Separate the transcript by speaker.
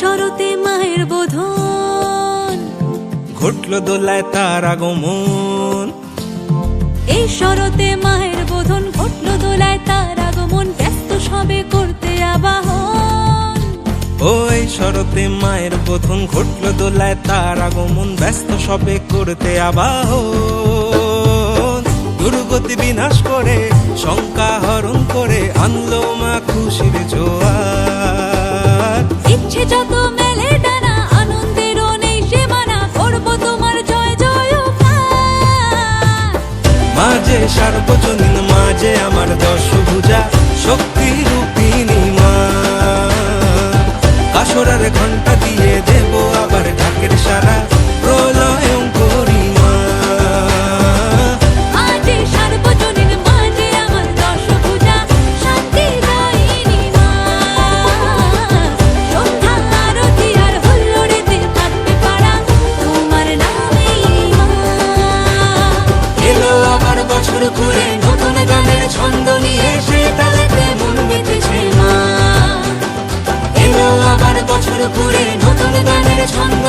Speaker 1: শরতে মায়ের বোধন। ঘটল দোলায় তার আগমন।
Speaker 2: এই শরতে মায়ের বোধন ঘটল দোলায় তার আগমন ব্যস্ত সবে করতে আবাহন।
Speaker 1: ওই শরতে মায়ের বোধন ঘটল দোলায় তার আগমন ব্যস্ত সবে করতে আবাহন। দুর্গতি বিনাশ করে শঙ্কা হরণ করে আনলো মা মাঝে সার্বজনীন মাঝে আমার দশ ভুজা শক্তি রূপিনী মা। কাসরার ঘণ্টা বছর ঘুরে নতুন গানের ছন্দ নিয়ে সে তালেতে মন মেতেছে মা। এলো আবার বছর ঘুরে নতুন গানের ছন্দ